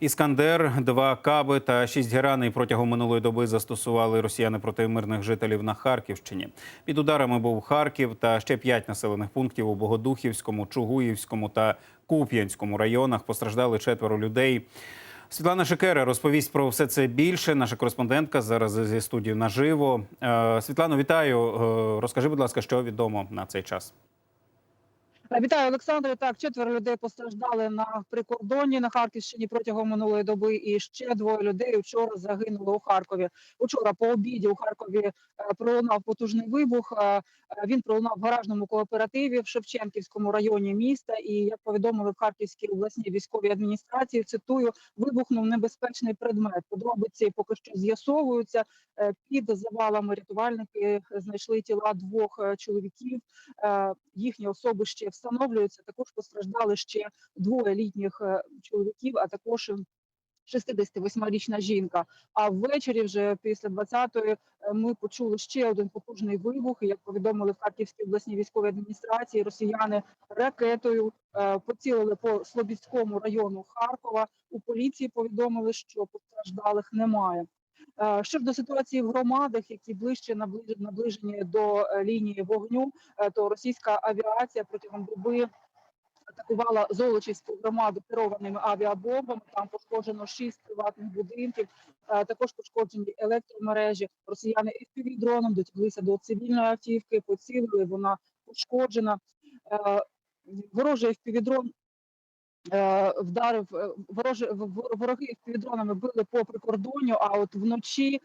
Іскандер, два каби та шість гераней протягом минулої доби застосували росіяни проти мирних жителів на Харківщині. Під ударами був Харків та ще п'ять населених пунктів у Богодухівському, Чугуївському та Куп'янському районах. Постраждали четверо людей. Світлана Шикера розповість про все це більше. Наша кореспондентка зараз зі студії наживо. Е, Світлано, вітаю. Е, Розкажи, будь ласка, що відомо на цей час. Е, Вітаю, Олександре. Так, четверо людей постраждали на прикордонні на Харківщині протягом минулої доби. І ще двоє людей вчора загинули у Харкові. Учора по обіді у Харкові е, пролунав потужний вибух. Е, Він пролунав в гаражному кооперативі в Шевченківському районі міста. І як повідомили в Харківській обласній військовій адміністрації, цитую, вибухнув небезпечний предмет. Подробиці поки що з'ясовуються. Під завалами рятувальники знайшли тіла двох чоловіків. Їхні особи ще встановлюються. Також постраждали ще двоє літніх е, чоловіків, а також. е, 68-річна жінка. А ввечері, вже після 20-ї, е, ми почули ще один потужний вибух. Як повідомили в Харківській обласній військовій адміністрації, росіяни ракетою е, поцілили по Слобідському району Харкова. У поліції повідомили, що постраждалих немає. Е, Що ж до ситуації в громадах, які ближче наближ- наближені до е, лінії вогню, е, то російська авіація протягом доби атакувала Золочівську громаду керованими авіабомбами. Там пошкоджено шість приватних будинків. Також пошкоджені електромережі. Росіяни fpv дроном дотяглися до цивільної автівки, поцілили. Вона пошкоджена. Ворожий fpv дрон е, вдарив е, ворожі вороги півдронами били по прикордонню. А от вночі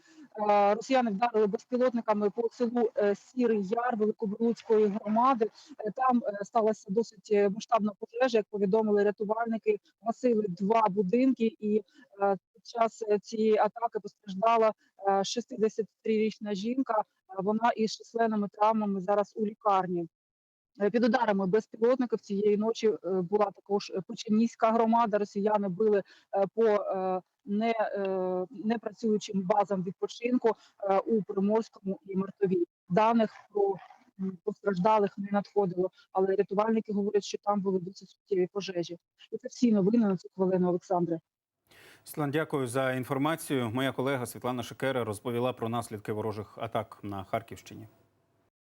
е, росіяни вдарили безпілотниками по селу е, Сірий Яр Великобрудської громади. Е, Там е, сталася досить е, масштабна пожежа. Як повідомили рятувальники, гасили два будинки, і е, під час е, цієї атаки постраждала е, 63-річна жінка. Е, Вона із численними травмами зараз у лікарні. Е, Під ударами безпілотників цієї ночі е, була також е, громада. Росіяни били по не, е, непрацюючим базам відпочинку у Приморському і Мартові. Даних про постраждалих не надходило, але рятувальники говорять, що там були досить суттєві пожежі. І це всі новини на цю хвилину, Олександре. Світлан, дякую за інформацію. Моя колега Світлана Шикера розповіла про наслідки ворожих атак на Харківщині.